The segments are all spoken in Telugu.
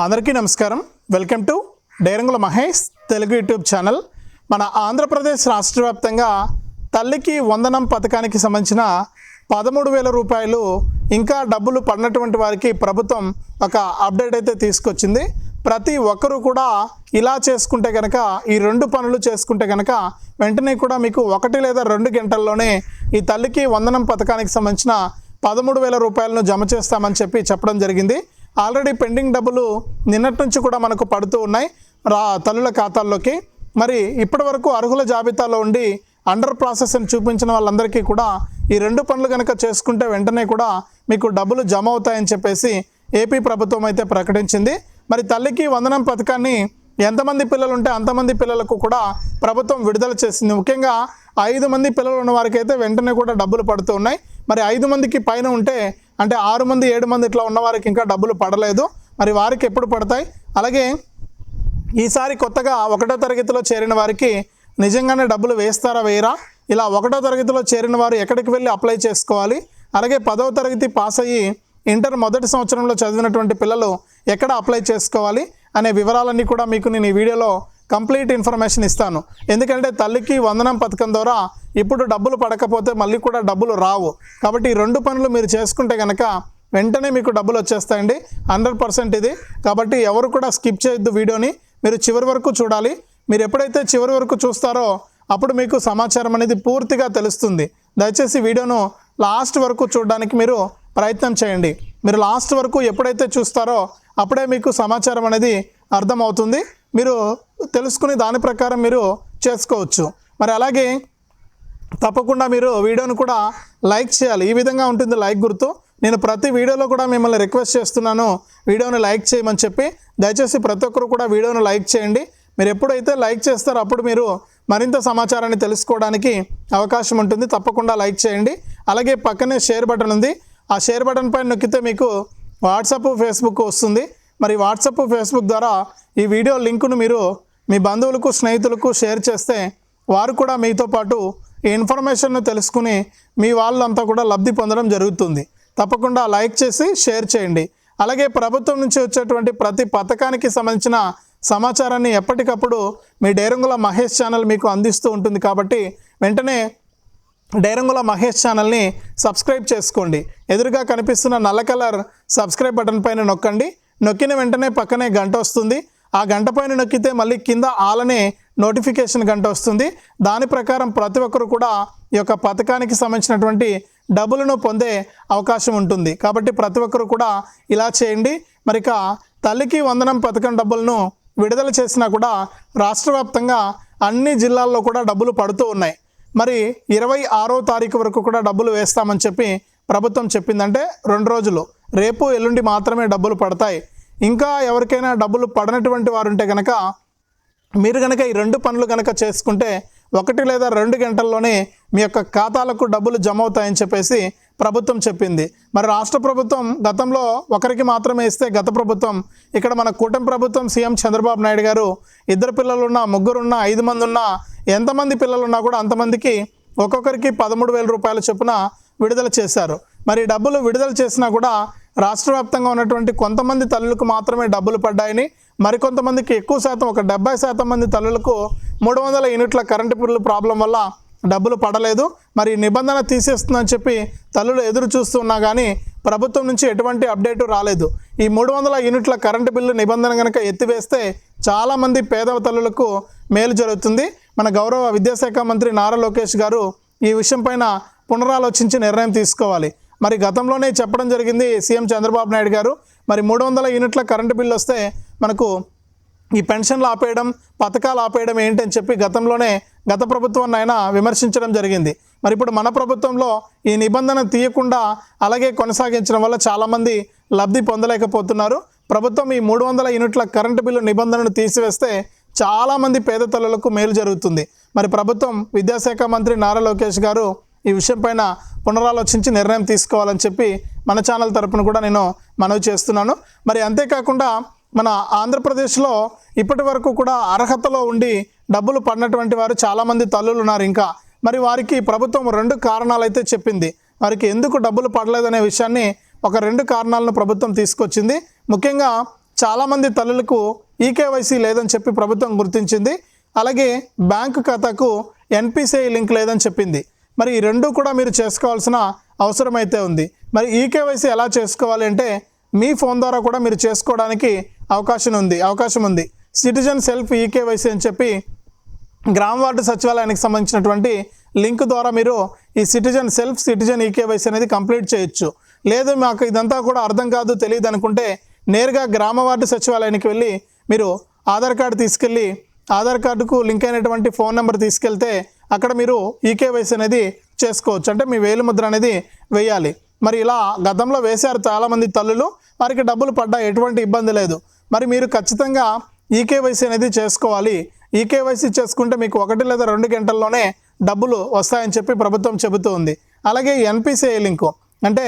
అందరికీ నమస్కారం. Welcome to Dairangula Mahesh Telugu YouTube channel. మన ఆంధ్రప్రదేశ్ రాష్ట్ర వ్యాప్తంగా తల్లికి వందనం పథకానికి సంబంధించిన పదమూడు వేల రూపాయలు ఇంకా డబ్బులు పడినటువంటి వారికి ప్రభుత్వం ఒక అప్డేట్ అయితే తీసుకొచ్చింది. ప్రతి ఒక్కరూ కూడా ఇలా చేసుకుంటే కనుక ఈ రెండు పనులు చేసుకుంటే కనుక వెంటనే కూడా మీకు ఒకటి లేదా రెండు గంటల్లోనే ఈ తల్లికి వందనం పథకానికి సంబంధించిన పదమూడు వేల రూపాయలను జమ చేస్తామని చెప్పి చెప్పడం జరిగింది. ఆల్రెడీ పెండింగ్ డబ్బులు నిన్నటి నుంచి కూడా మనకు పడుతూ ఉన్నాయి. రా తల్లుల ఖాతాల్లోకి. మరి ఇప్పటి వరకు అర్హుల జాబితాలో ఉండి అండర్ ప్రాసెస్ అని చూపించిన వాళ్ళందరికీ కూడా ఈ రెండు పనులు కనుక చేసుకుంటే వెంటనే కూడా మీకు డబ్బులు జమ అవుతాయని చెప్పేసి ఏపీ ప్రభుత్వం అయితే ప్రకటించింది. మరి తల్లికి వందనం పథకాన్ని ఎంతమంది పిల్లలు ఉంటే అంతమంది పిల్లలకు కూడా ప్రభుత్వం విడుదల చేసింది. ముఖ్యంగా ఐదు మంది పిల్లలు ఉన్న వారికి అయితే వెంటనే కూడా డబ్బులు పడుతూ ఉన్నాయి. మరి ఐదు మందికి పైన ఉంటే అంటే ఆరు మంది ఏడు మంది ఇట్లా ఉన్న వారికి ఇంకా డబ్బులు పడలేదు. మరి వారికి ఎప్పుడు పడతాయి? అలాగే ఈసారి కొత్తగా ఒకటో తరగతిలో చేరిన వారికి నిజంగానే డబ్బులు వేస్తారా వేయరా? ఇలా ఒకటో తరగతిలో చేరిన వారు ఎక్కడికి వెళ్ళి అప్లై చేసుకోవాలి? అలాగే పదవ తరగతి పాస్ అయ్యి ఇంటర్ మొదటి సంవత్సరంలో చదివినటువంటి పిల్లలు ఎక్కడ అప్లై చేసుకోవాలి? అనే వివరాలన్నీ కూడా మీకు నేను ఈ వీడియోలో కంప్లీట్ ఇన్ఫర్మేషన్ ఇస్తాను. ఎందుకంటే తల్లికి వందనం పథకం ద్వారా ఇప్పుడు డబ్బులు పడకపోతే మళ్ళీ కూడా డబ్బులు రావు. కాబట్టి ఈ రెండు పనులు మీరు చేసుకుంటే కనుక వెంటనే మీకు డబ్బులు వచ్చేస్తాయండి. హండ్రెడ్ పర్సెంట్ ఇది. కాబట్టి ఎవరు కూడా స్కిప్ చేయొద్దు వీడియోని. మీరు చివరి వరకు చూడాలి. మీరు ఎప్పుడైతే చివరి వరకు చూస్తారో అప్పుడు మీకు సమాచారం అనేది పూర్తిగా తెలుస్తుంది. దయచేసి వీడియోను లాస్ట్ వరకు చూడడానికి మీరు ప్రయత్నం చేయండి. మీరు లాస్ట్ వరకు ఎప్పుడైతే చూస్తారో అప్పుడే మీకు సమాచారం అనేది అర్థమవుతుంది. మీరు తెలుసుకుని దాని ప్రకారం మీరు చేసుకోవచ్చు. మరి అలాగే తప్పకుండా మీరు వీడియోను కూడా లైక్ చేయాలి. ఈ విధంగా ఉంటుంది లైక్ గుర్తు. నేను ప్రతి వీడియోలో కూడా మిమ్మల్ని రిక్వెస్ట్ చేస్తున్నాను. వీడియోని లైక్ చేయమని చెప్పి దయచేసి ప్రతి ఒక్కరు కూడా వీడియోను లైక్ చేయండి. మీరు ఎప్పుడైతే లైక్ చేస్తారో అప్పుడు మీరు మరింత సమాచారాన్ని తెలుసుకోవడానికి అవకాశం ఉంటుంది. తప్పకుండా లైక్ చేయండి. అలాగే పక్కనే షేర్ బటన్ ఉంది. ఆ షేర్ బటన్ పైన నొక్కితే మీకు వాట్సాప్ ఫేస్బుక్ వస్తుంది. మరి వాట్సాప్ ఫేస్బుక్ ద్వారా ఈ వీడియో లింకును మీరు మీ బంధువులకు స్నేహితులకు షేర్ చేస్తే వారు కూడా మీతో పాటు ఈ ఇన్ఫర్మేషన్ను తెలుసుకుని మీ వాళ్ళంతా కూడా లబ్ధి పొందడం జరుగుతుంది. తప్పకుండా లైక్ చేసి షేర్ చేయండి. అలాగే ప్రభుత్వం నుంచి వచ్చేటువంటి ప్రతి పథకానికి సంబంధించిన సమాచారాన్ని ఎప్పటికప్పుడు మీ డేరంగుల మహేష్ ఛానల్ మీకు అందిస్తూ ఉంటుంది కాబట్టి వెంటనే డైరంగుల మహేష్ ఛానల్ని సబ్స్క్రైబ్ చేసుకోండి. ఎదురుగా కనిపిస్తున్న నల్ల కలర్ సబ్స్క్రైబ్ బటన్ పైన నొక్కండి. నొక్కిన వెంటనే పక్కనే గంట వస్తుంది. ఆ గంట పైన నొక్కితే మళ్ళీ కింద ఆలనే నోటిఫికేషన్ గంట వస్తుంది. దాని ప్రకారం ప్రతి ఒక్కరు కూడా ఈ యొక్క పథకానికి సంబంధించినటువంటి డబ్బులను పొందే అవకాశం ఉంటుంది. కాబట్టి ప్రతి ఒక్కరు కూడా ఇలా చేయండి. మరి ఇక తల్లికి వందనం పథకం డబ్బులను విడుదల చేసినా కూడా రాష్ట్ర వ్యాప్తంగా అన్ని జిల్లాల్లో కూడా డబ్బులు పడుతూ ఉన్నాయి. మరి ఇరవై ఆరో తారీఖు వరకు కూడా డబ్బులు వేస్తామని చెప్పి ప్రభుత్వం చెప్పిందంటే రెండు రోజులు. రేపు ఎల్లుండి మాత్రమే డబ్బులు పడతాయి. ఇంకా ఎవరికైనా డబ్బులు పడనటువంటి వారు ఉంటే కనుక మీరు కనుక ఈ రెండు పనులు కనుక చేసుకుంటే ఒకటి లేదా రెండు గంటల్లోనే మీ యొక్క ఖాతాలకు డబ్బులు జమ అవుతాయని చెప్పేసి ప్రభుత్వం చెప్పింది. మరి రాష్ట్ర ప్రభుత్వం గతంలో ఒకరికి మాత్రమే ఇస్తే గత ప్రభుత్వం ఇక్కడ మన కూటమి ప్రభుత్వం సీఎం చంద్రబాబు నాయుడు గారు ఇద్దరు పిల్లలున్నా ముగ్గురున్నా ఐదు మంది ఉన్నా ఎంతమంది పిల్లలున్నా కూడా అంతమందికి ఒక్కొక్కరికి పదమూడు వేల రూపాయల చొప్పున విడుదల చేశారు. మరి డబ్బులు విడుదల చేసినా కూడా రాష్ట్ర వ్యాప్తంగా ఉన్నటువంటి కొంతమంది తల్లులకు మాత్రమే డబ్బులు పడ్డాయని మరికొంతమందికి ఎక్కువ శాతం ఒక డెబ్బై శాతం మంది తల్లులకు మూడు వందల యూనిట్ల కరెంటు బిల్లు ప్రాబ్లం వల్ల డబ్బులు పడలేదు. మరి నిబంధన తీసేస్తుందని చెప్పి తల్లులు ఎదురు చూస్తున్నా కానీ ప్రభుత్వం నుంచి ఎటువంటి అప్డేటు రాలేదు. ఈ మూడు వందల యూనిట్ల కరెంటు బిల్లు నిబంధన కనుక ఎత్తివేస్తే చాలామంది పేద తల్లులకు మేలు జరుగుతుంది. మన గౌరవ విద్యాశాఖ మంత్రి నారా లోకేష్ గారు ఈ విషయంపైన పునరాలోచించి నిర్ణయం తీసుకోవాలి. మరి గతంలోనే చెప్పడం జరిగింది సీఎం చంద్రబాబు నాయుడు గారు. మరి మూడు వందల యూనిట్ల కరెంటు బిల్లు వస్తే మనకు ఈ పెన్షన్లు ఆపేయడం పథకాలు ఆపేయడం ఏంటని చెప్పి గతంలోనే గత ప్రభుత్వాన్ని ఆయన విమర్శించడం జరిగింది. మరి ఇప్పుడు మన ప్రభుత్వంలో ఈ నిబంధన తీయకుండా అలాగే కొనసాగించడం వల్ల చాలామంది లబ్ధి పొందలేకపోతున్నారు. ప్రభుత్వం ఈ మూడు వందల యూనిట్ల కరెంటు బిల్లు నిబంధనను తీసివేస్తే చాలామంది పేద తల్లులకు మేలు జరుగుతుంది. మరి ప్రభుత్వం విద్యాశాఖ మంత్రి నారా లోకేష్ గారు ఈ విషయం పైన పునరాలోచించి నిర్ణయం తీసుకోవాలని చెప్పి మన ఛానల్ తరపున కూడా నేను మనవి చేస్తున్నాను. మరి అంతేకాకుండా మన ఆంధ్రప్రదేశ్లో ఇప్పటి వరకు కూడా అర్హతలో ఉండి డబ్బులు పడినటువంటి వారు చాలామంది తల్లులు ఉన్నారు ఇంకా. మరి వారికి ప్రభుత్వం రెండు కారణాలు అయితే చెప్పింది. వారికి ఎందుకు డబ్బులు పడలేదనే విషయాన్ని ఒక రెండు కారణాలను ప్రభుత్వం తీసుకొచ్చింది. ముఖ్యంగా చాలామంది తల్లులకు ఈకేవైసీ లేదని చెప్పి ప్రభుత్వం గుర్తించింది. అలాగే బ్యాంకు ఖాతాకు ఎన్పిసిఐ లింక్ లేదని చెప్పింది. మరి ఈ రెండు కూడా మీరు చేసుకోవాల్సిన అవసరం అయితే ఉంది. మరి ఈ కేవైసీ ఎలా చేసుకోవాలి అంటే మీ ఫోన్ ద్వారా కూడా మీరు చేసుకోవడానికి అవకాశం ఉంది అవకాశం ఉంది. సిటిజన్ సెల్ఫ్ ఈకేవైసీ అని చెప్పి గ్రామ వార్డు సచివాలయానికి సంబంధించినటువంటి లింక్ ద్వారా మీరు ఈ citizen self citizen e K Y C అనేది కంప్లీట్ చేయొచ్చు. లేదు మాకు ఇదంతా కూడా అర్థం కాదు తెలియదు అనుకుంటే నేరుగా గ్రామ వార్డు సచివాలయానికి వెళ్ళి మీరు ఆధార్ కార్డు తీసుకెళ్ళి ఆధార్ కార్డుకు లింక్ అయినటువంటి ఫోన్ నెంబర్ తీసుకెళ్తే అక్కడ మీరు ఈకేవైసీ అనేది చేసుకోవచ్చు. అంటే మీ వేలు ముద్ర అనేది వేయాలి. మరి ఇలా గతంలో వేశారు చాలామంది తల్లులు. వారికి డబ్బులు పడ్డా ఎటువంటి ఇబ్బంది లేదు. మరి మీరు ఖచ్చితంగా ఈకేవైసీ అనేది చేసుకోవాలి. ఈకేవైసీ చేసుకుంటే మీకు ఒకటి లేదా రెండు గంటల్లోనే డబ్బులు వస్తాయని చెప్పి ప్రభుత్వం చెబుతూ ఉంది. అలాగే ఎన్పిసిఐ లింకు. అంటే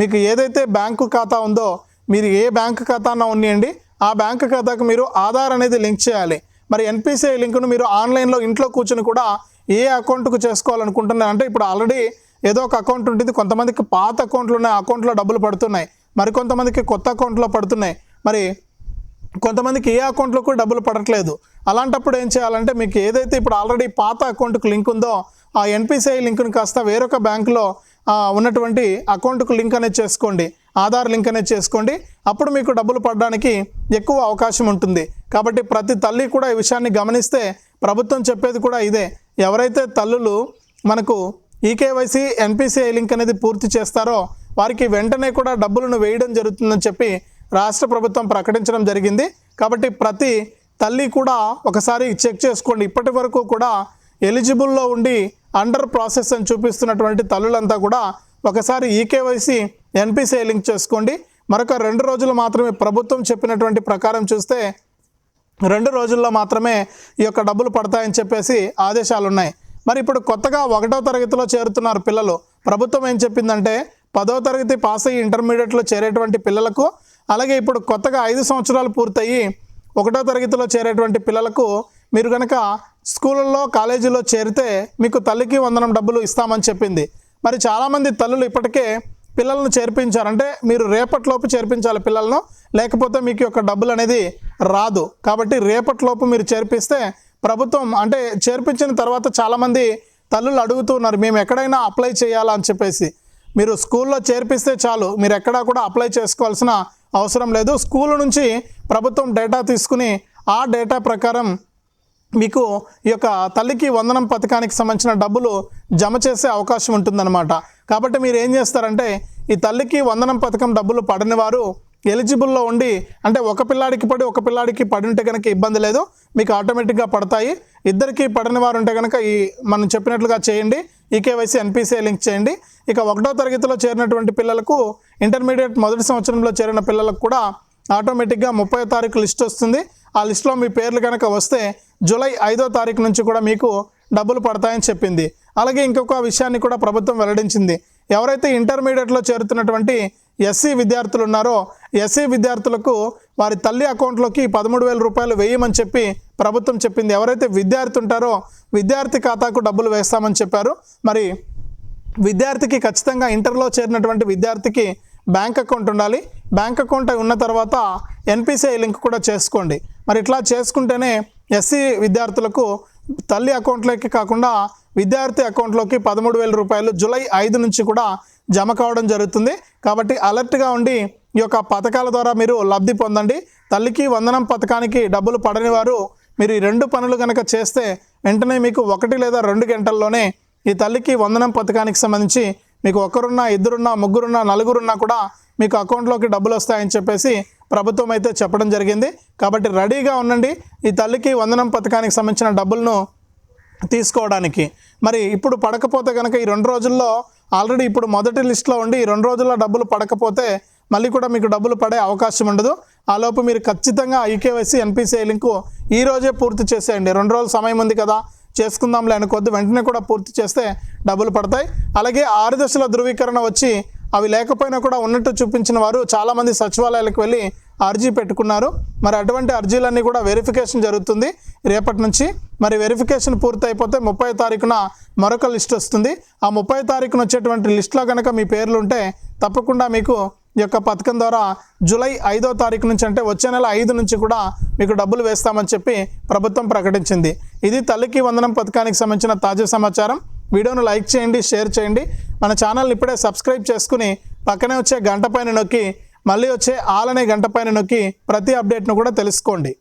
మీకు ఏదైతే బ్యాంకు ఖాతా ఉందో మీరు ఏ బ్యాంకు ఖాతాన ఉండండి ఆ బ్యాంకు ఖాతాకు మీరు ఆధార్ అనేది లింక్ చేయాలి. మరి ఎన్పిసిఐ లింకును మీరు ఆన్లైన్లో ఇంట్లో కూర్చుని కూడా ఏ అకౌంట్కు చేసుకోవాలనుకుంటున్నారు అంటే ఇప్పుడు ఆల్రెడీ ఏదో ఒక అకౌంట్ ఉంటుంది కొంతమందికి పాత అకౌంట్లు ఉన్నాయి అకౌంట్లో డబ్బులు పడుతున్నాయి మరి కొంతమందికి కొత్త అకౌంట్లో పడుతున్నాయి మరి కొంతమందికి ఏ అకౌంట్లో కూడా డబ్బులు పడట్లేదు. అలాంటప్పుడు ఏం చేయాలంటే మీకు ఏదైతే ఇప్పుడు ఆల్రెడీ పాత అకౌంట్కి లింక్ ఉందో ఆ ఎన్పిసిఐ లింక్ను కాస్త వేరొక బ్యాంకులో ఉన్నటువంటి అకౌంట్కు లింక్ అనేది చేసుకోండి. ఆధార్ లింక్ అనేది చేసుకోండి. అప్పుడు మీకు డబ్బులు పడడానికి ఎక్కువ అవకాశం ఉంటుంది. కాబట్టి ప్రతి తల్లి కూడా ఈ విషయాన్ని గమనిస్తే ప్రభుత్వం చెప్పేది కూడా ఇదే. ఎవరైతే తల్లులు మనకు ఈకేవైసీ ఎన్పిసిఐ లింక్ అనేది పూర్తి చేస్తారో వారికి వెంటనే కూడా డబ్బులను వేయడం జరుగుతుందని చెప్పి రాష్ట్ర ప్రభుత్వం ప్రకటించడం జరిగింది. కాబట్టి ప్రతి తల్లి కూడా ఒకసారి చెక్ చేసుకోండి. ఇప్పటి వరకు కూడా ఎలిజిబుల్లో ఉండి అండర్ ప్రాసెస్ అని చూపిస్తున్నటువంటి తల్లులంతా కూడా ఒకసారి ఈకేవైసీ ఎన్పిసిఐ లింక్ చేసుకోండి. మరొక రెండు రోజులు మాత్రమే ప్రభుత్వం చెప్పినటువంటి ప్రకారం చూస్తే రెండు రోజుల్లో మాత్రమే ఈ యొక్క డబ్బులు పడతాయని చెప్పేసి ఆదేశాలు ఉన్నాయి మరి ఇప్పుడు కొత్తగా ఒకటో తరగతిలో చేరుతున్నారు పిల్లలు. ప్రభుత్వం ఏం చెప్పిందంటే పదో తరగతి పాస్ అయ్యి ఇంటర్మీడియట్లో చేరేటువంటి పిల్లలకు అలాగే ఇప్పుడు కొత్తగా ఐదు సంవత్సరాలు పూర్తయి ఒకటో తరగతిలో చేరేటువంటి పిల్లలకు మీరు కనుక స్కూళ్ళల్లో కాలేజీలో చేరితే మీకు తల్లికి వందనం డబ్బులు ఇస్తామని చెప్పింది. మరి చాలామంది తల్లులు ఇప్పటికే పిల్లలను చేర్పించారంటే మీరు రేపటిలోపు చేర్పించాలి పిల్లలను లేకపోతే మీకు యొక్క డబ్బులు అనేది రాదు. కాబట్టి రేపటిలోపు మీరు చేర్పిస్తే ప్రభుత్వం అంటే చేర్పించిన తర్వాత చాలామంది తల్లులు అడుగుతున్నారు మేము ఎక్కడైనా అప్లై చేయాలా? అని చెప్పేసి. మీరు స్కూల్లో చేర్పిస్తే చాలు మీరు ఎక్కడా కూడా అప్లై చేసుకోవాల్సిన అవసరం లేదు. స్కూల్ నుంచి ప్రభుత్వం డేటా తీసుకుని ఆ డేటా ప్రకారం మీకు ఈ యొక్క తల్లికి వందనం పథకానికి సంబంధించిన డబ్బులు జమ చేసే అవకాశం ఉంటుందన్నమాట. కాబట్టి మీరు ఏం చేస్తారంటే ఈ తల్లికి వందనం పథకం డబ్బులు పడని వారు ఎలిజిబుల్లో ఉండి అంటే ఒక పిల్లాడికి పడి ఒక పిల్లాడికి పడి ఉంటే కనుక ఇబ్బంది లేదు మీకు ఆటోమేటిక్గా పడతాయి. ఇద్దరికి పడని వారు ఉంటే కనుక ఈ మనం చెప్పినట్లుగా చేయండి. ఈకేవైసీ ఎన్పిసిఐ లింక్ చేయండి. ఇక ఒకటో తరగతిలో చేరినటువంటి పిల్లలకు ఇంటర్మీడియట్ మొదటి సంవత్సరంలో చేరిన పిల్లలకు కూడా ఆటోమేటిక్గా ముప్పై తారీఖు లిస్ట్ వస్తుంది. ఆ లిస్ట్లో మీ పేర్లు కనుక వస్తే జూలై ఐదో తారీఖు నుంచి కూడా మీకు డబ్బులు పడతాయని చెప్పింది. అలాగే ఇంకొక విషయాన్ని కూడా ప్రభుత్వం వెల్లడించింది. ఎవరైతే ఇంటర్మీడియట్లో చేరుతున్నటువంటి ఎస్సీ విద్యార్థులు ఉన్నారో ఎస్సీ విద్యార్థులకు వారి తల్లి అకౌంట్లోకి పదమూడు వేల రూపాయలు వేయమని చెప్పి ప్రభుత్వం చెప్పింది. ఎవరైతే విద్యార్థి ఉంటారో విద్యార్థి ఖాతాకు డబ్బులు వేస్తామని చెప్పారు. మరి విద్యార్థికి ఖచ్చితంగా ఇంటర్లో చేరినటువంటి విద్యార్థికి బ్యాంక్ అకౌంట్ ఉండాలి. బ్యాంక్ అకౌంట్ ఉన్న తర్వాత ఎన్పిసిఐ లింక్ కూడా చేసుకోండి. మరి ఇట్లా చేసుకుంటేనే ఎస్సీ విద్యార్థులకు తల్లి అకౌంట్లోకి కాకుండా విద్యార్థి అకౌంట్లోకి పదమూడు వేల రూపాయలు జూలై ఐదు నుంచి కూడా జమ కావడం జరుగుతుంది. కాబట్టి అలర్ట్గా ఉండి ఈ యొక్క పథకాల ద్వారా మీరు లబ్ధి పొందండి. తల్లికి వందనం పథకానికి డబ్బులు పడని వారు మీరు ఈ రెండు పనులు కనుక చేస్తే వెంటనే మీకు ఒకటి లేదా రెండు గంటల్లోనే ఈ తల్లికి వందనం పథకానికి సంబంధించి మీకు ఒకరున్నా ఇద్దరున్నా ముగ్గురున్నా నలుగురున్నా కూడా మీకు అకౌంట్లోకి డబ్బులు వస్తాయని చెప్పేసి ప్రభుత్వం అయితే చెప్పడం జరిగింది. కాబట్టి రెడీగా ఉండండి. ఈ తల్లికి వందనం పథకానికి సంబంధించిన డబ్బులను తీసుకోవడానికి. మరి ఇప్పుడు పడకపోతే కనుక ఈ రెండు రోజుల్లో ఆల్రెడీ ఇప్పుడు మొదటి లిస్ట్లో ఉండి ఈ రెండు రోజుల్లో డబ్బులు పడకపోతే మళ్ళీ కూడా మీకు డబ్బులు పడే అవకాశం ఉండదు. ఆలోపు మీరు ఖచ్చితంగా ఈకేవైసీ ఎన్పిసిఐ లింకు ఈ రోజే పూర్తి చేసేయండి. రెండు రోజులు సమయం ఉంది కదా చేసుకుందాంలే అనుకోద్దు వెంటనే కూడా పూర్తి చేస్తే డబ్బులు పడతాయి. అలాగే ఆరు దశల ధృవీకరణ వచ్చి అవి లేకపోయినా కూడా ఉన్నట్టు చూపించిన వారు చాలామంది సచివాలయాలకు వెళ్ళి అర్జీ పెట్టుకున్నారు. మరి అటువంటి అర్జీలన్నీ కూడా వెరిఫికేషన్ జరుగుతుంది. రేపటి నుంచి మరి వెరిఫికేషన్ పూర్తయిపోతే ముప్పై తారీఖున మరొక లిస్ట్ వస్తుంది. ఆ ముప్పై తారీఖున వచ్చేటువంటి లిస్ట్లో కనుక మీ పేర్లు ఉంటే తప్పకుండా మీకు ఈ యొక్క పథకం ద్వారా జూలై ఐదో తారీఖు నుంచి అంటే వచ్చే నెల ఐదు నుంచి కూడా మీకు డబ్బులు వేస్తామని చెప్పి ప్రభుత్వం ప్రకటించింది. ఇది తల్లికి వందనం పథకానికి సంబంధించిన తాజా సమాచారం. వీడియోను లైక్ చేయండి షేర్ చేయండి. మన ఛానల్ని ఇప్పుడే సబ్స్క్రైబ్ చేసుకుని పక్కనే వచ్చే గంట పైన నొక్కి మళ్ళీ వచ్చే ఆల్ అనే గంట పైన నొక్కి ప్రతి అప్డేట్ను కూడా తెలుసుకోండి.